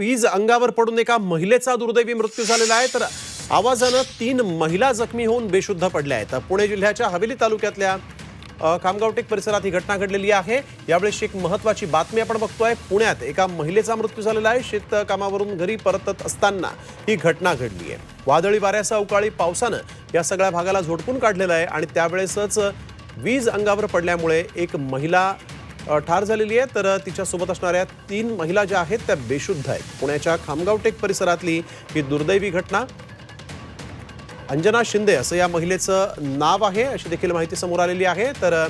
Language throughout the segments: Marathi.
वीज अंगावर पडून एका महिलेचा दुर्दैवी मृत्यू झालेला आहे. तर आवाजानं तीन महिला जखमी होऊन बेशुद्ध पडल्या आहेत. पुणे जिल्ह्याच्या हवेली तालुक्यातल्या कामगावटेक खामगावटेक परिसरात ही घटना घडलेली आहे. यावेळेस एक महत्वाची बातमी आपण बघतोय. पुण्यात एका महिलेचा मृत्यू झालेला आहे. शेतकामावरून घरी परतत असताना ही घटना घडली आहे. वादळी वाऱ्यासह अवकाळी पावसानं या सगळ्या भागाला झोडपून काढलेलं आहे आणि त्यावेळेसच वीज अंगावर पडल्यामुळे एक महिला ठार झालेली आहे. तर तिच्यासोबत असणाऱ्या तीन महिला ज्या आहेत त्या बेशुद्ध आहेत. पुण्याच्या खामगावटेक परिसरातली ही दुर्दैवी घटना. अंजना शिंदे असं या महिलेचं नाव आहे अशी देखील माहिती समोर आलेली आहे. तर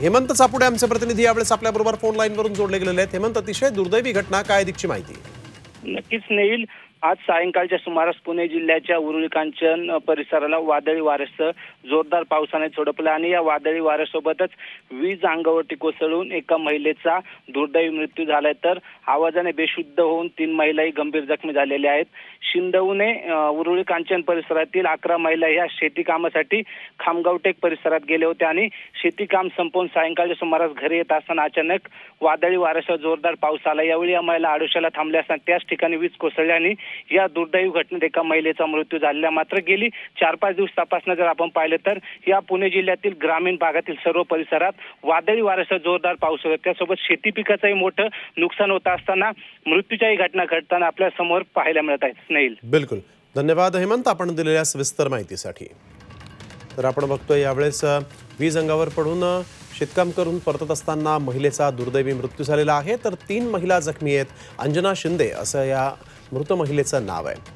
हेमंत चापुडे आमचे प्रतिनिधी यावेळेस आपल्याबरोबर फोन लाईनवरून जोडले गेलेले आहेत. हेमंत अतिशय दुर्दैवी घटना काय अधिकची माहिती? नक्कीच नेईल. आज सायंकाळच्या सुमारास पुणे जिल्ह्याच्या उरुळी कांचन परिसराला वादळी वाऱ्यासह जोरदार पावसाने झोडपलं आणि या वादळी वाऱ्यासोबतच वीज अंगावरती कोसळून एका महिलेचा दुर्दैवी मृत्यू झालाय. तर आवाजाने बेशुद्ध होऊन तीन महिलाही गंभीर जखमी झालेल्या आहेत. शिंदवणे उरुळी कांचन परिसरातील अकरा महिला ह्या शेती कामासाठी खामगावटेक परिसरात गेले होते आणि शेती काम संपवून सायंकाळच्या सुमारास घरी येत असताना अचानक वादळी वाऱ्यासह जोरदार पाऊस आला. यावेळी या महिला आडोशाला थांबल्या असताना त्याच ठिकाणी वीज कोसळल्याने या दुर्दैवी घटनेत एका महिलेचा मृत्यू झालेला मात्र गेली चार पाच दिवस तपासणं जर आपण पाहिलं तर या पुणे जिल्ह्यातील ग्रामीण भागातील सर्व परिसरात वादळी वाऱ्यासह जोरदार पाऊस होता त्यासोबत शेती पिकाचंही मोठं नुकसान होत असताना मृत्यूच्याही घटना घडताना आपल्यासमोर पाहायला मिळत आहेत. स्नेहिल. बिलकुल. धन्यवाद हेमंत आपण दिलेल्या सविस्तर माहितीसाठी. तर आपण बघतोय यावेळेस वीज अंगावर पडून शेतकाम करून परतत असताना महिलेचा दुर्दैवी मृत्यू झालेला आहे. तर तीन महिला जखमी आहेत. अंजना शिंदे असं या मृत महिलेचं नाव आहे.